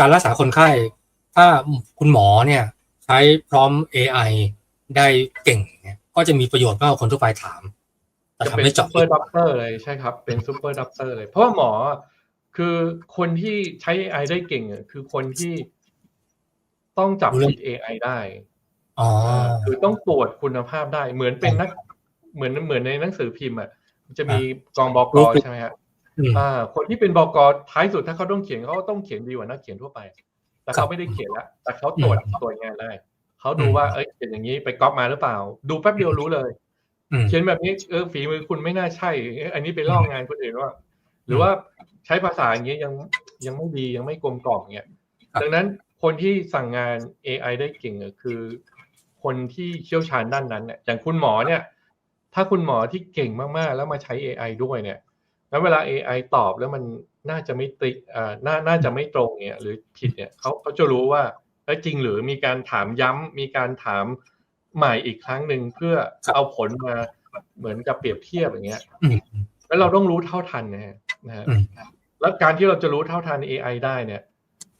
การรักษาคนไข้ ถ้าคุณหมอเนี่ยใช้พร้อม AI ได้เก่งเนี่ยก็จะมีประโยชน์มากกว่าคนทั่วไปถาม แต่จะทำเป็นให้ซูเจาะเปอร์ด็อกเตอร์เลยใช่ครับเป็นซูเปอร์ด็อกเตอร์เลย เพราะว่าหมอคือคนที่ใช้ AI ได้เก่งอะคือคนที่ต้องจับผิด AI ได้อ๋อคือต้องตรวจคุณภาพได้ เหมือนเป็นนัก เหมือนเหมือนในหนังสือพิมพ์อะมันจะมีกองบอกอใช่ไหมฮะอืมอ่า คนที่เป็นบอกอท้ายสุดถ้าเขาต้องเขียนเขาก็ต้องเขียนดีกว่านักเขียนทั่วไป แต่ครัเขาบไม่ได้เขียนละแต่เขาตรวจอืมตรวจงานได้เขาดูอืมว่าเอ้ยเขียนอย่างนี้ไปก๊อปมาหรือเปล่า ดูแป๊บเดียวรู้เลยอืมเขียนแบบนี้เออฝีมือคุณไม่น่าใช่เอ๊ะอันนี้ไปลอกงานคนอื่นว่า หรือว่าใช้ภาษาอย่างเงี้ยยังยังไม่ดียังไม่กลมกล่อมเงี้ยครับดังนั้นคนที่สั่งงาน AI ได้เก่งอะคือ คนที่เชี่ยวชาญด้านนั้นเนี่ยอย่างคุณหมอเนี่ย ถ้าคุณหมอที่เก่งมากๆ แล้วมาใช้ AI ด้วยเนี่ย แล้วเวลา AI ตอบแล้วมันน่าจะไม่ติอ่าน่าน่าจะไม่ตรงเนี่ยหรือผิดเนี่ยเขาเขาจะรู้ว่าเอ้ยจริงหรือมีการถามย้ำมีการถามใหม่อีกครั้งหนึ่งเพื่อครับเอาผลมาเหมือนกับเปรียบเทียบอย่างเงี้ยอืมแล้วเราต้องรู้เท่าทันนะฮะนะฮะอืมแล้วการที่เราจะรู้เท่าทัน AI ได้เนี่ย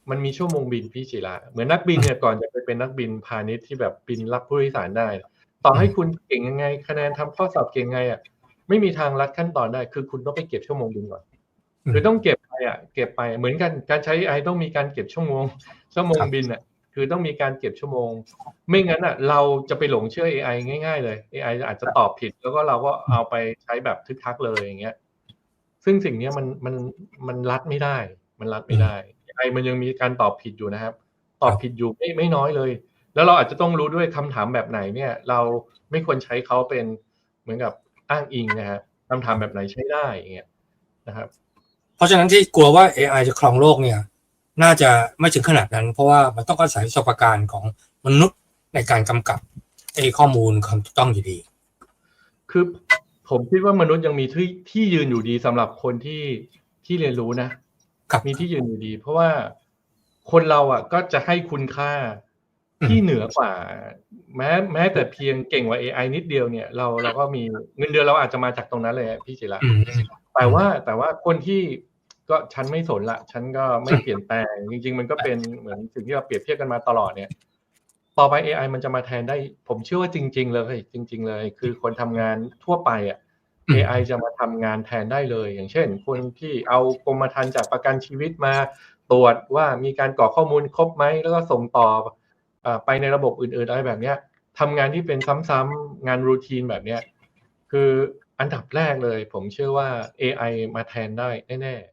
มันมีชั่วโมงบินพี่จิระเหมือนนักบินเนี่ยก่อนจะไปเป็นนักบินพาณิชย์ที่แบบบินรับผู้โดยสารได้ ต่อให้คุณเก่งยังไง คะแนนทำข้อสอบเก่งไงอะ ไม่มีทางลัดขั้นตอนได้ คือคุณต้องไปเก็บชั่วโมงบินก่อนอืมคือต้องเก็บไปอะเก็บไปเหมือนกันการใช้ AI ต้องมีการเก็บชั่วโมงชั่วโมงครับบินอะคือต้องมีการเก็บชั่วโมง ไม่งั้นอะ เราจะไปหลงเชื่อ AI ง่าย ๆ เลย AI อาจจะตอบผิด แล้วก็เราก็เอาไปใช้แบบทึกทักเลยอย่างเงี้ย ซึ่งสิ่งเนี้ยมันมันมันรัดไม่ได้ มันรัดไม่ได้ AI มันยังมีการตอบผิดอยู่นะครับ ตอบผิดอยู่ไม่ไม่น้อยเลย แล้วเราอาจจะต้องรู้ด้วยคำถามแบบไหนเนี่ย เราไม่ควรใช้เขาเป็นเหมือนกับ อ้างอิงนะครับคำถามแบบไหนใช้ได้อย่างเงี้ยนะครับ เพราะฉะนั้นที่กลัวว่า AI จะครองโลกเนี่ย น่าจะไม่ถึงขนาดนั้น เพราะว่ามันต้องอาศัยประสบการณ์ของมนุษย์ในการกำกับไอ้ข้อมูลความถูกต้องอยู่ดี คือผมคิดว่ามนุษย์ยังมีที่ที่ยืนอยู่ดีสำหรับคนที่ที่เรียนรู้นะครับมีที่ยืนอยู่ดี เพราะว่าคนเราอะก็จะให้คุณค่า ที่เหนือกว่า แม้แม้แต่เพียงเก่งกว่า AI นิดเดียวเนี่ย เราเราก็มีเงินเดือนเราอาจจะมาจากตรงนั้นเลยอะพี่จิระอืมแต่ว่าแต่ว่าคนที่ก็ฉันไม่สนละฉันก็ไม่เปลี่ยนแปลงจริง ๆ มันก็เป็นเหมือนสิ่งที่เราเปรียบเทียบกันมาตลอดเนี่ยต่อไป AI มันจะมาแทนได้ ผมเชื่อว่าจริง ๆ เลย จริง ๆ เลย คือคนทำงานทั่วไปอะอืม AI จะมาทำงานแทนได้เลย อย่างเช่น คนที่เอากรมธรรม์จากประกันชีวิตมาตรวจว่ามีการกรอกข้อมูลครบไหมแล้วก็ส่งต่อเอ่อ ไปในระบบอื่นๆอะไรแบบเนี้ยทำงานที่เป็นซ้ำๆงานรูทีนแบบเนี้ยคืออันดับแรกเลย ผมเชื่อว่า AI มาแทนได้แน่ๆ